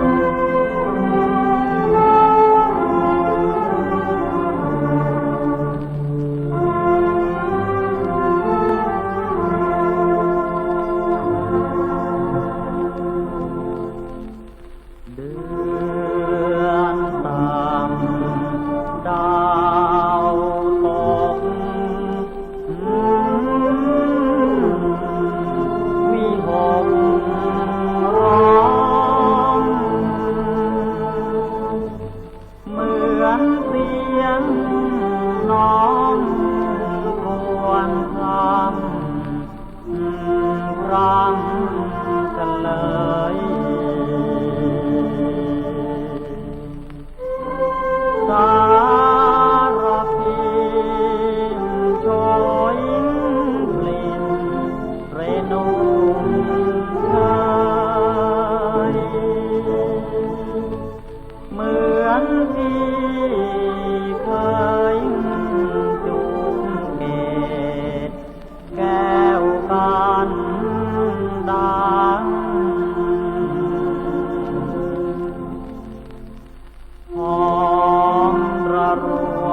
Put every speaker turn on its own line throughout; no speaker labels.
Música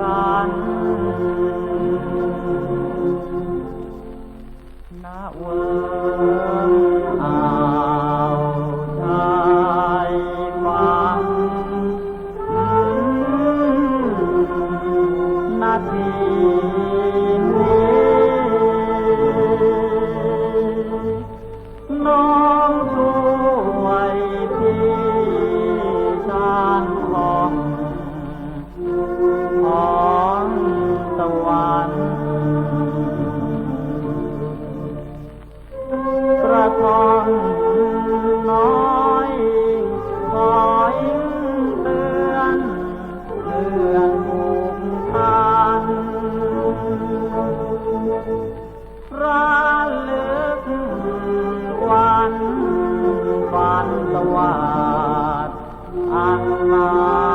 กันนาเว วันวันสวัสดิ์อันมา